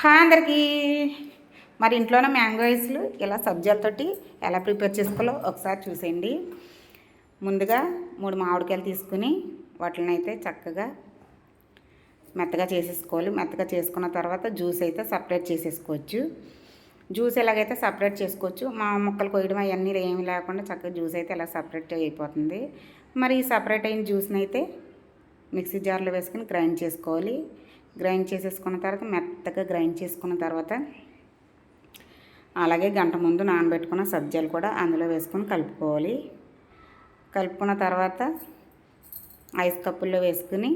Hi అందరికీ. మరి ఇంట్లోనే మ్యాంగో ఐస్లు ఇలా సబ్జాలతోటి ఎలా ప్రిపేర్ చేసుకోవాలో ఒకసారి చూసేయండి. ముందుగా మూడు మామిడికాయలు తీసుకుని వాటిని అయితే చక్కగా మెత్తగా చేసేసుకోవాలి. మెత్తగా చేసుకున్న తర్వాత జ్యూస్ అయితే సపరేట్ చేసేసుకోవచ్చు. జ్యూస్ ఎలాగైతే సపరేట్ చేసుకోవచ్చు మా ముక్కలు కొయ్యడం అవన్నీ ఏమి లేకుండా చక్కగా జ్యూస్ అయితే ఇలా సపరేట్ అయిపోతుంది. మరి ఈ సపరేట్ అయిన జ్యూస్ని అయితే మిక్సీ జార్లో వేసుకుని గ్రైండ్ చేసుకోవాలి. గ్రైండ్ చేసేసుకున్న తర్వాత మెత్తగా గ్రైండ్ చేసుకున్న తర్వాత అలాగే గంట ముందు నానబెట్టుకున్న సబ్జాలు కూడా అందులో వేసుకొని కలుపుకోవాలి. కలుపుకున్న తర్వాత ఐస్ కప్పుల్లో వేసుకుని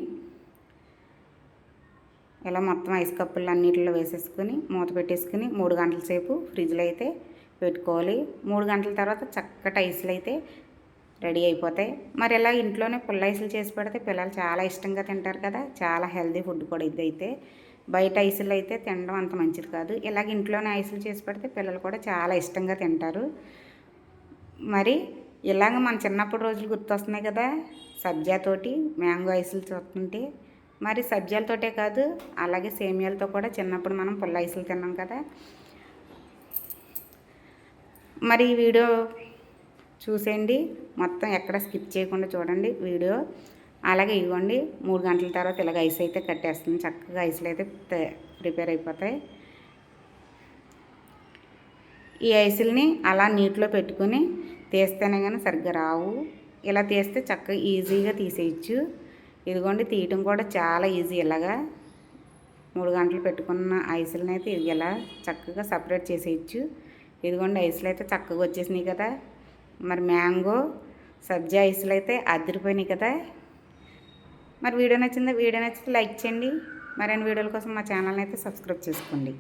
ఇలా మొత్తం ఐస్ కప్పులు అన్నిటిలో వేసేసుకుని మూత పెట్టేసుకుని మూడు గంటల సేపు ఫ్రిడ్జ్లో అయితే పెట్టుకోవాలి. మూడు గంటల తర్వాత చక్కటి ఐస్లు అయితే రెడీ అయిపోతాయి. మరి ఇలా ఇంట్లోనే పుల్ల ఐసులు చేసి పెడితే పిల్లలు చాలా ఇష్టంగా తింటారు కదా చాలా హెల్దీ ఫుడ్ కూడా ఇది అయితే బయట ఐసులు అయితే తినడం అంత మంచిది కాదు. ఇలాగ ఇంట్లోనే ఐసులు చేసి పెడితే పిల్లలు కూడా చాలా ఇష్టంగా తింటారు. మరి ఇలాగ మన చిన్నప్పుడు రోజులు గుర్తొస్తున్నాయి కదా సబ్జాతోటి మ్యాంగో ఐసులు చూస్తుంటే. మరి సబ్జాలతోటే కాదు అలాగే సేమియాలతో కూడా చిన్నప్పుడు మనం పుల్ల ఐసులు తిన్నాం కదా. మరి ఈ వీడియో చూసేయండి. మొత్తం ఎక్కడ స్కిప్ చేయకుండా చూడండి వీడియో. అలాగే ఇవ్వండి మూడు గంటల తర్వాత ఇలాగ ఐస్ అయితే కట్టేస్తుంది. చక్కగా ఐస్లు అయితే ప్రిపేర్ అయిపోతాయి. ఈ ఐసుల్ని అలా నీటిలో పెట్టుకొని తీస్తేనే కానీ సరిగ్గా రావు. ఇలా తీస్తే చక్కగా ఈజీగా తీసేయచ్చు. ఇదిగోండి తీయటం కూడా చాలా ఈజీ ఇలాగా. మూడు గంటలు పెట్టుకున్న ఐసులని అయితే ఇలా చక్కగా సపరేట్ చేసేయచ్చు. ఇదిగోండి ఐసులు అయితే చక్కగా వచ్చేసినాయి కదా. మరి మ్యాంగో సబ్జా ఐసులు అయితే అదిరిపోయినాయి కదా. మరి వీడియో నచ్చిందా? వీడియో నచ్చితే లైక్ చేయండి. మరిన్ని వీడియోల కోసం మా ఛానల్ని అయితే సబ్స్క్రైబ్ చేసుకోండి.